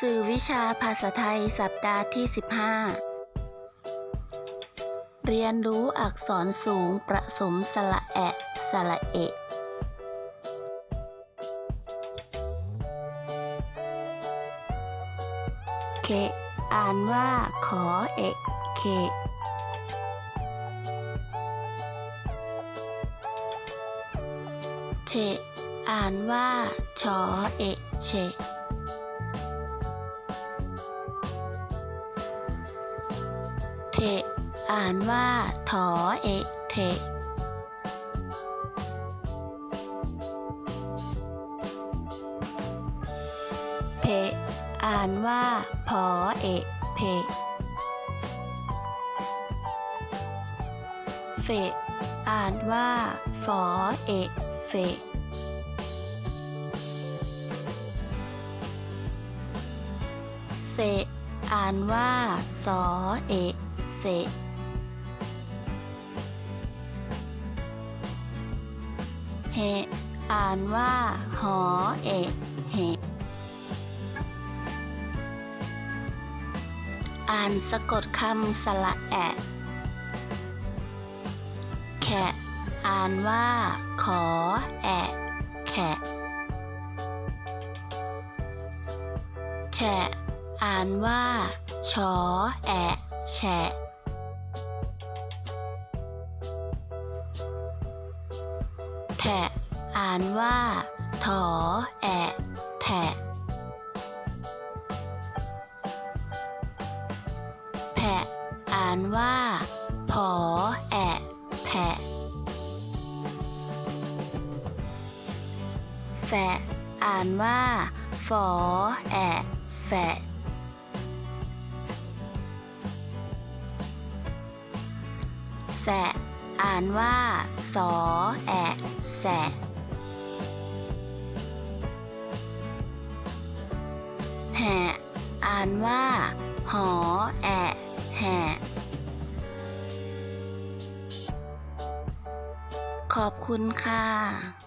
สื่อวิชาภาษาไทยสัปดาห์ที่ 15 เรียนรู้อักษรสูงประสมสระแอะสระเอะเคอ่านว่าขอเอกเคเชอ่านว่าชอเอะเช เท อ่านว่าถอเอะเทเพอ่านว่าพอเอะเพเฟอ่านว่าฟอเอะเฟเซอ่านว่าสอเอะ เสเฮอ่านว่า หอเอะเหอ่านสะกดคำสระแอะแขะอ่านว่า ขอ แอะแขะแฉะอ่านว่า ชอ แอะแฉะ แทะอ่านว่า ถอ แอะแทะแผะ อ่านว่า ผอ แอะ แผะ แฝะ อ่านว่า ฝอ แอะ แฝะแสะ อ่านว่าสอแอะแสะแหะอ่านว่า หอแอะแหะขอบคุณค่ะ